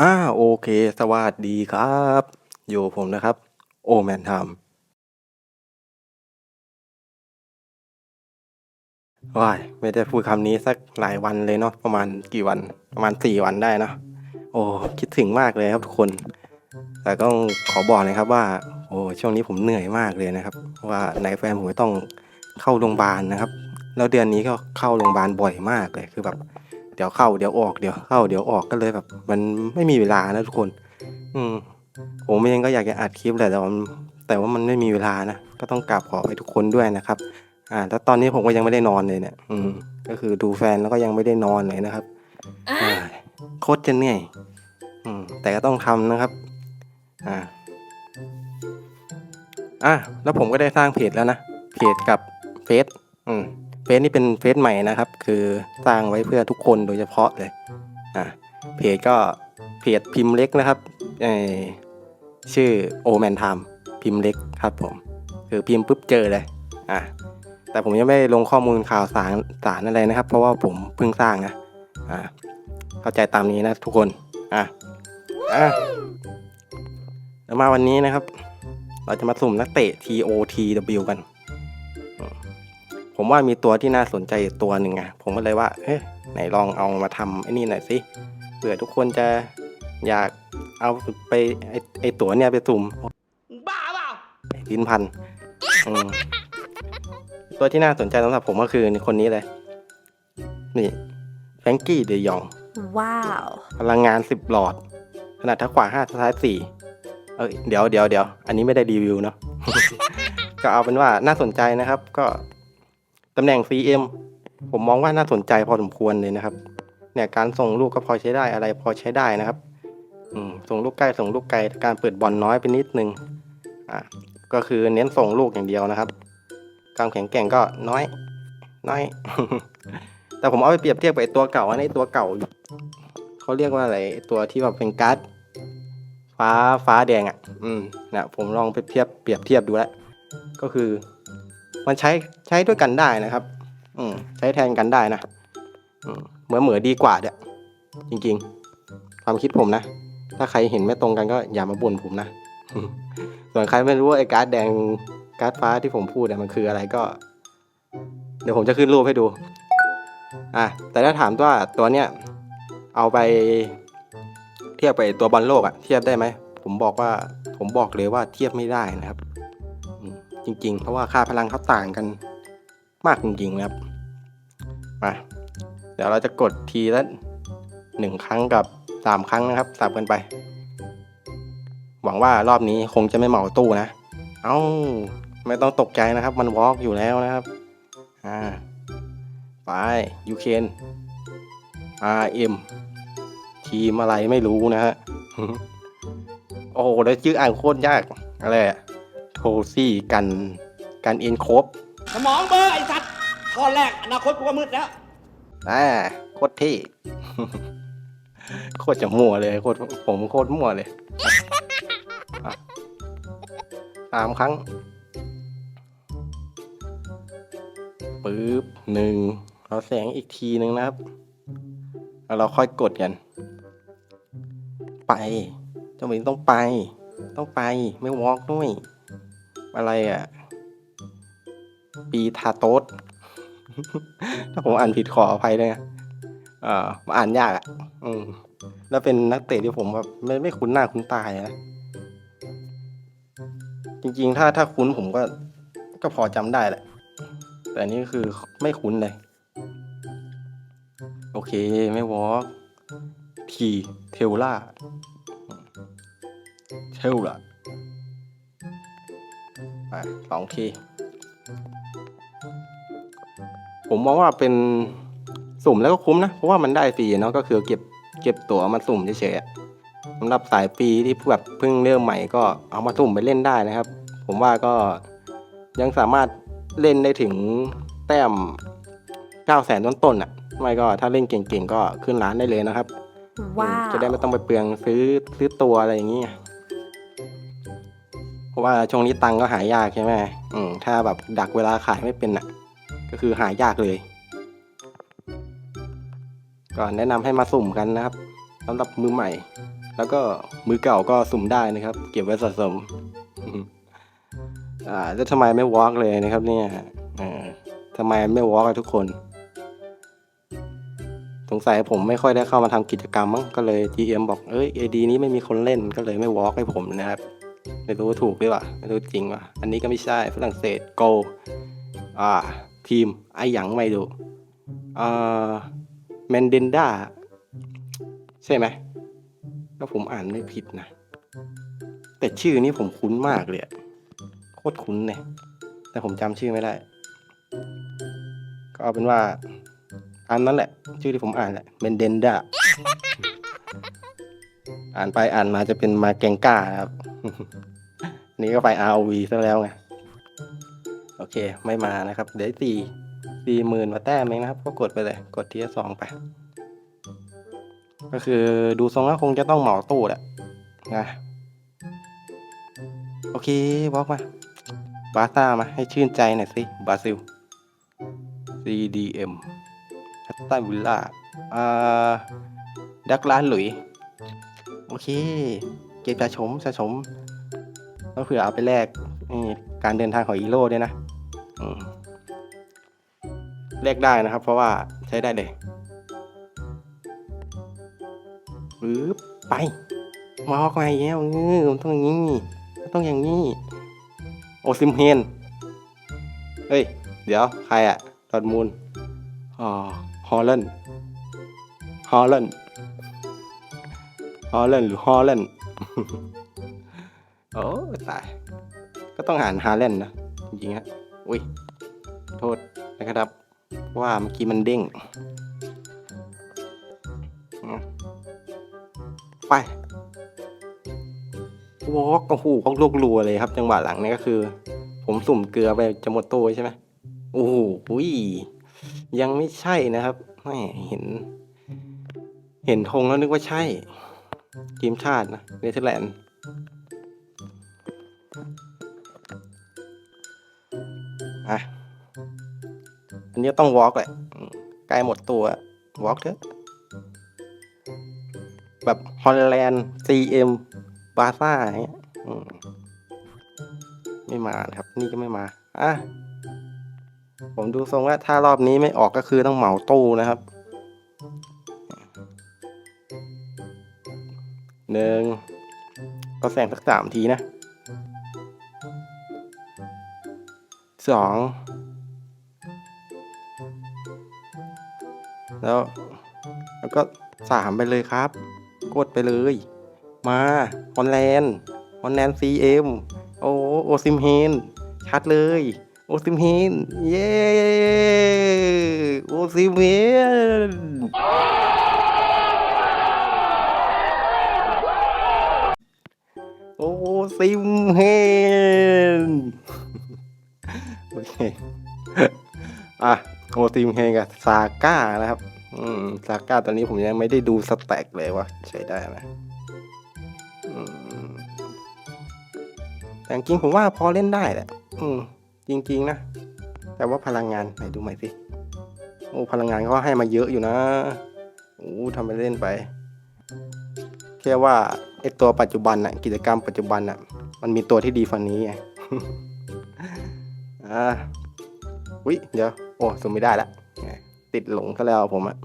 อ่าโอเค สวัสดีครับ อยู่ผมนะครับ โอแมนทามว้ายไม่ได้พูดคำนี้สักหลายวันเลยเนาะประมาณกี่วันประมาณสี่วันได้เนาะโอ้คิดถึงมากเลยครับทุกคน แต่ก็ขอบอกนะครับว่า โอ้ช่วงนี้ผมเหนื่อยมากเลยนะครับว่าไหนแฟนผมต้องเข้าโรงพยาบาลนะครับ แล้วเดือนนี้ก็เข้าโรงพยาบาลบ่อยมากเลยคือแบบ เดี๋ยวเข้าเดี๋ยวออกเดี๋ยวเข้าเดี๋ยวออกก็เลยแบบ มันไม่มีเวลานะทุกคน อืมผมเองก็อยากจะอัดคลิปแหละแต่ว่ามันแต่ว่ามันไม่มีเวลานะก็ต้องกราบขอให้ทุกคนด้วยนะครับ อ่าแล้วตอนนี้ผมก็ยังไม่ได้นอนเลยเนี่ย อืม ก็คือดูแฟนแล้วก็ยังไม่ได้นอนเลยนะครับอ่าโคตรจะเหนื่อยอืมแต่ก็ต้องทำนะครับ อ่าอะแล้วผมก็ได้สร้างเพจแล้วนะเพจกับเฟซอืม เฟซนี่เป็นเฟซใหม่นะครับ คือสร้างไว้เพื่อทุกคนโดยเฉพาะเลยอ่าเพจก็เพจพิมพ์เล็กนะครับอชื่อโอแมนไทม์พิมพ์เล็กครับผมคือพิมพ์ปุ๊บเจอเลยอ่าแต่ผมยังไม่ลงข้อมูลข่าวสารสารอะไรนะครับ เพราะว่าผมเพิ่งสร้างนะอ่าเข้าใจตามนี้นะทุกคนอะอะแล้วมาวันนี้นะครับ เราจะมาสุ่มนักเตะ TOTW กัน ผมว่ามีตัวที่น่าสนใจอยู่ตัวหนึ่งอะผมก็เลยว่าเฮ้ยไหนลองเอามาทำไอ้นี่หน่อยสิเผื่อทุกคนจะอยากเอาไปไอ้ไอ้ตัวเนี่ยไปสุ่มบ้าเปล่าลิ้นพันอืมตัวที่น่าสนใจสำหรับผมก็คือคนนี้เลย นี่แฟรงกี้เดยอง Wow. พลังงานสิบหลอด ขนาดทักขวาห้าสไตล์สี่เอ้ยเดี๋ยวเดี๋ยวเดี๋ยวอันนี้ไม่ได้รีวิวเนาะ ก็เอาเป็นว่าน่าสนใจนะครับ ก็ ตำแหน่ง CM ผมมองว่าน่าสนใจพอสมควรเลยนะครับ เนี่ยการส่งลูกก็พอใช้ได้อะไรพอใช้ได้นะครับส่งลูกใกล้ส่งลูกไกลการเปิดบอลน้อยไปนิดนึงอะก็คือเน้นส่งลูกอย่างเดียวนะครับความแข็งแกร่งก็น้อย น้อย แต่ผมเอาไปเปรียบเทียบกับไอ้ตัวเก่าอันนี้ตัวเก่าเขาเรียกว่าอะไรตัวที่แบบเป็นการ์ดฟ้าฟ้าแดงอะ อืมนะผมลองไปเทียบเปรียบเทียบดูแล้วก็คือ มันใช้ใช้ด้วยกันได้นะครับ อืมใช้แทนกันได้นะเหมือนเหมือดีกว่าเด้อจริงๆ ความคิดผมนะ ถ้าใครเห็นไม่ตรงกันก็อย่ามาบ่นผมนะส่วนใครไม่รู้ว่าไอ้การ์ดแดงการ์ดฟ้าที่ผมพูดเนี่ยมันคืออะไรก็ เดี๋ยวผมจะขึ้นรูปให้ดู อะแต่ถ้าถามว่าตัวเนี้ยเอาไป เทียบไปตัวบอลโลกอะเทียบได้ไหมผมบอกว่าผมบอกเลยว่าเทียบไม่ได้นะครับ จริง ๆ เพราะว่าค่าพลังเขาต่างกันมากจริงๆนะครับมาเดี๋ยวเราจะกดทีละหนึ่งครั้งกับสามครั้งนะครับสับกันไป หวังว่ารอบนี้คงจะไม่เหมาตู้นะ เอ้าไม่ต้องตกใจนะครับ มันวอล์กอยู่แล้วนะครับ อ่า ไปยูเคน RM ทีมอะไรไม่รู้นะฮะ โอ้โหแล้วชื่ออ่านโคตรยาก อะไรอะ โทซี่กันกันเอ็นโคบสมองเบอร์ไอ้สัตว์ข้อแรกอนาคตกูก็มืดแล้วอ่าโคตรเท่ โคตรจะมั่วเลยโคตรผมโคตรมั่วเลยอะสามครั้งปึ๊บหนึ่งเราแสงอีกทีหนึ่งนะครับแล้วเราค่อยกดกัน ไปเจ้าหมิงต้องไป ต้องไปไม่วอล์กด้วย อะไรอะ ปีทาโตสถ้าผมอ่านผิดขออภัยด้วยนะเอ่ออ่านยากอะ อืม แล้วเป็นนักเตะที่ผมแบบไม่ไม่คุ้นหน้าคุ้นตาเลยนะ จริงๆ ถ้าถ้าคุ้นผมก็ ก็พอจำได้แหละ แต่อันนี้ก็คือไม่คุ้นเลย โอเค ไม่วอล์กทีเทลล่าเทลล่า ไปสองที ผมมองว่าเป็นสุ่มแล้วก็คุ้มนะ เพราะว่ามันได้ฟรีเนาะก็คือเก็บเก็บตั๋วมาสุ่มเฉยๆอะสำหรับสายฟรีที่แบบเพิ่งเริ่มใหม่ก็เอามาสุ่มไปเล่นได้นะครับ ผมว่าก็ยังสามารถเล่นได้ถึงแต้ม9แสนต้นๆอะ ไม่ก็ถ้าเล่นเก่งๆก็ขึ้นร้านได้เลยนะครับ Wow. จะได้ไม่ต้องไปเปลืองซื้อซื้อตัวอะไรอย่างเงี้ยเพราะ ว่าช่วงนี้ตังก็หายากใช่ไหมอืมถ้าแบบดักเวลาขายไม่เป็นอะ ก็คือหายากเลยก็แนะนำให้มาสุ่มกันนะครับสำหรับมือใหม่ แล้วก็มือเก่าก็สุ่มได้นะครับ เก็บไว้สะสม อ่าแล้วทำไมไม่วอล์กเลยนะครับ เนี่ยเออทำไมไม่วอล์กทุกคน สงสัยผมไม่ค่อยได้เข้ามาทำกิจกรรมมั้งก็เลย GM บอกเอ้ย AD นี้ไม่มีคนเล่นก็เลยไม่วอล์กให้ผมนะครับ ไม่รู้ว่าถูกหรือเปล่าไม่รู้จริงว่ะอันนี้ก็ไม่ใช่ฝรั่งเศสโกอ่าทีมไอหยังไม่ดูอ่าแมนเดนดาใช่ไหมถ้าผมอ่านไม่ผิดนะ แต่ชื่อนี้ผมคุ้นมากเลยโคตรคุ้นเลยแต่ผมจำชื่อไม่ได้ ก็เอาเป็นว่าอันนั้นแหละ ชื่อที่ผมอ่านแหละเมนเดนดา อ่านไปอ่านมาจะเป็นมาแกงก้านะครับ นี่ก็ไป ROV ซะแล้วไง โอเคไม่มานะครับ เดี๋ยวสี่สี่หมื่นมาแต้มเองนะครับ ก็กดไปเลย กดทีละสองไป ก็คือดูทรงแล้วคงจะต้องเหมาตู้แหละนะโอเคบล็อกมา บาซ่ามาให้ชื่นใจหน่อยสิ บราซิล CDM ฮัตตันวิลล่าอ่าดักลานหลุย เค เก็บจะชมจะชมก็เผื่อเอาไปแลกการเดินทางของอีโร่ด้วยนะแลกได้นะครับ เพราะว่าใช้ได้เลยปึ๊บไปมาออกมาอย่างเงี้ยเออต้องอย่างนี้ต้องอย่างนี้ โอซิมเฮนเฮ้ย เดี๋ยวใครอะดอดมูลอ๋อฮอลแลนด์ฮอลแลนด์ ฮอลแลนด์หรือฮอลแลนด์โอ้ตาย ก็ต้องอ่านฮาแลนด์นะ จริงๆฮะ อุ้ย โทษนะครับ ว่าเมื่อกี้มันเด้งอืมไปวอกโอ้โหเขาลูกรัวเลยครับ จังหวะหลังนี่ก็คือ ผมสุ่มเกลือไปจะหมดตัวใช่ไหมโอ้โหอุ้ยยังไม่ใช่นะครับไม่เห็น เห็นธงแล้วนึกว่าใช่ ทีมชาตินะเนเธอร์แลนด์อะอันนี้ต้องวอล์กแหละใกล้หมดตัววอล์กเถอะ แบบฮอลแลนด์ CM บาซ่าอย่างเงี้ยไม่มาครับ นี่ก็ไม่มา อะ ผมดูทรงว่าถ้ารอบนี้ไม่ออกก็คือต้องเหมาตู้นะครับ หนึ่งก็แซงสักสามทีนะสองแล้วแล้วก็สามไปเลยครับ กดไปเลย มาฮอนแลนด์ฮอนแลนด์ซีเอ็มโอ้โอซิมเฮนชัดเลย โอซิมเฮนเย้ โอซิมเฮน ซิมเฮนโอเคอะโอซิมเฮนกับซาก้านะครับ อืมซาก้าตอนนี้ผมยังไม่ได้ดูสแต็กเลยว่าใช้ได้ไหมอืมแต่จริงผมว่าพอเล่นได้แหละ อืม จริง ๆ นะ แต่ว่าพลังงานไหนดูใหม่สิ โอ้ พลังงานเขาให้มาเยอะอยู่นะ โอ้ทำไปเล่นไป แค่ว่าไอตัวปัจจุบันน่ะกิจกรรมปัจจุบันน่ะ มันมีตัวที่ดีฟันนี้ไงอ่าวิเดี๋ยว โอ้สุ่มไม่ได้ละติดหลงซะแล้วผมอะ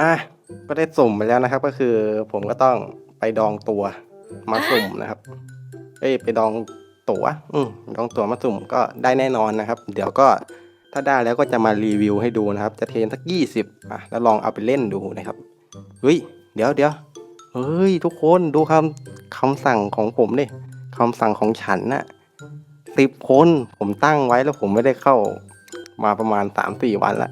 อะก็ได้สุ่มไปแล้วนะครับ ก็คือ ผมก็ต้องไปดองตัวมาสุ่มนะครับ เอ้ยไปดองตัวอืมดองตัวมาสุ่มก็ได้แน่นอนนะครับ เดี๋ยวก็ถ้าได้แล้วก็จะมารีวิวให้ดูนะครับ จะเทนสักยี่สิบอะแล้วลองเอาไปเล่นดูนะครับเฮ้ยเดี๋ยวเดี๋ยวเฮ้ยทุกคนดูคำ คำสั่งของผมดิคำสั่งของฉันน่ะสิบคนผมตั้งไว้แล้วผมไม่ได้เข้า มาประมาณสามสี่วันละ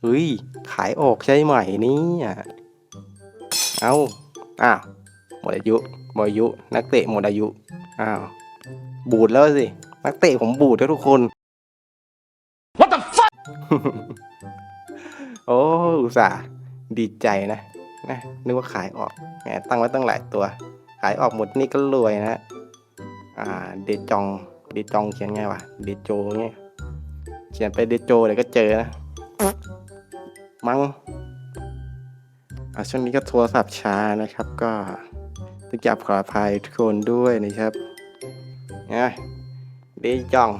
เฮ้ย ขายออกใช่ไหมเนี่ยเอาอ้าวหมดอายุหมดอายุ นักเตะหมดอายุอ้าวบูดแล้วสิ นักเตะผมบูดแล้วทุกคน What the fuck โอ้อุตส่าห์ดีใจนะนะนึกว่าขายออกแหมตั้งไว้ตั้งหลายตัวขายออกหมดนี่ก็รวยนะอ่าเดจองเดจองเขียนไงวะเดโจเงี้ยเขียนไปเดโจเดี๋ยวก็เจอนะมังอะช่วงนี้ก็โทรศัพท์ช้านะครับก็ต้องจับขออภัยทุกคนด้วยนะครับเนะดีจ่อง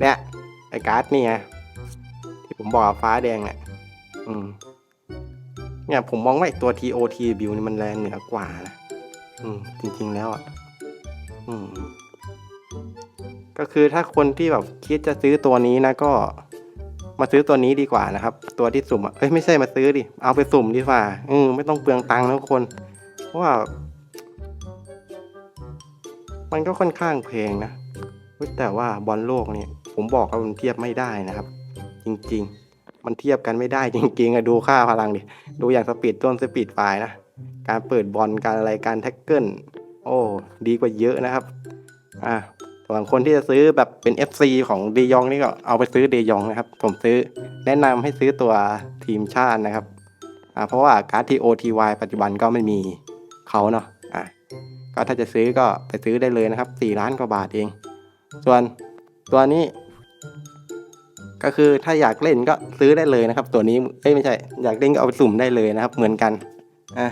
เนี่ยไอการ์ดนี่ไงที่ผมบอกฟ้าแดงอะอืมเนี่ยผมมองว่าไอตัว TOT บิวนี่มันแรงเหนือกว่านะ อืมจริง ๆ แล้วอะ อืม ก็คือถ้าคนที่แบบคิดจะซื้อตัวนี้นะก็ มาซื้อตัวนี้ดีกว่านะครับ ตัวที่สุ่มอะเอ้ยไม่ใช่มาซื้อดิ เอาไปสุ่มดีกว่า อืมไม่ต้องเปลืองตังค์นะทุกคน เพราะว่า มันก็ค่อนข้างแพงนะแต่ว่าบอลโลกเนี่ย ผมบอกว่ามันเทียบไม่ได้นะครับ จริง ๆ มันเทียบกันไม่ได้จริง ๆอะดูค่าพลังดิ ดูอย่างสปีดต้นสปีดไฟล์นะ การเปิดบอลการอะไรการแท็กเกิลโอ้ดีกว่าเยอะนะครับอ่าส่วนคนที่จะซื้อแบบเป็น FC ของเดยองนี่ก็เอาไปซื้อเดยองนะครับ ผมซื้อแนะนำให้ซื้อตัวทีมชาตินะครับอ่าเพราะว่าการ์ดที่ OTY ปัจจุบันก็ไม่มีเขาเนาะอ่าก็ถ้าจะซื้อก็ไปซื้อได้เลยนะครับ 4 ล้านกว่าบาทเอง ส่วนตัวนี้ก็คือถ้าอยากเล่นก็ซื้อได้เลยนะครับ ตัวนี้เอ้ยไม่ใช่อยากเล่นก็เอาไปสุ่มได้เลยนะครับ เหมือนกันอะ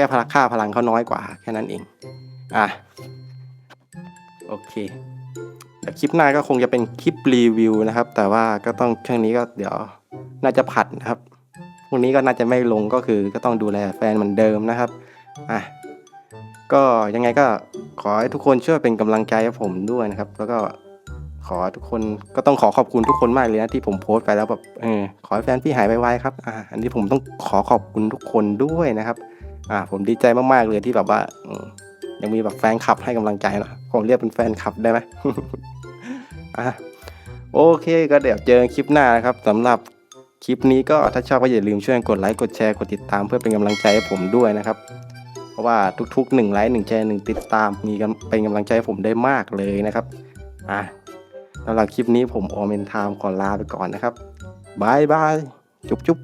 ค่พลังค่าพลังเขาน้อยกว่าแค่นั้นเอง อะ โอเคเดี๋ยวคลิปหน้าก็คงจะเป็นคลิปรีวิวนะครับ แต่ว่าก็ต้องช่วงนี้ก็เดี๋ยวน่าจะผัดนะครับพรุ่งนี้ก็น่าจะไม่ลงก็คือก็ต้องดูแลแฟนเหมือนเดิมนะครับอะก็ยังไงก็ขอให้ทุกคนช่วยเป็นกำลังใจให้ผมด้วยนะครับ แล้วก็ขอทุกคนก็ต้องขอขอบคุณทุกคนมากเลยนะที่ผมโพสต์ไปแล้วแบบเออขอให้แฟนพี่หายไวๆครับอ่าอันนี้ผมต้องขอขอบคุณทุกคนด้วยนะครับ อ่าผมดีใจมากๆเลยที่แบบว่ายังมีแบบแฟนคลับให้กำลังใจเนะผมเรียกเป็นแฟนคลับได้ไหมอะโอเคก็เดี๋ยวเจอคลิปหน้านะครับสำหรับคลิปนี้ก็ถ้าชอบก็อย่าลืมช่วยกดไลค์กดแชร์กดติดตามเพื่อเป็นกำลังใจให้ผมด้วยนะครับ เพราะว่าทุกๆหนึ่งไลค์หนึ่งแชร์หนึ่งติดตามมีกำเป็นกำลังใจให้ผมได้มากเลยนะครับอะสำหรับคลิปนี้ผมโอเมนไทม์ขอลาไปก่อนนะครับบายบายจุ๊บจุ๊บ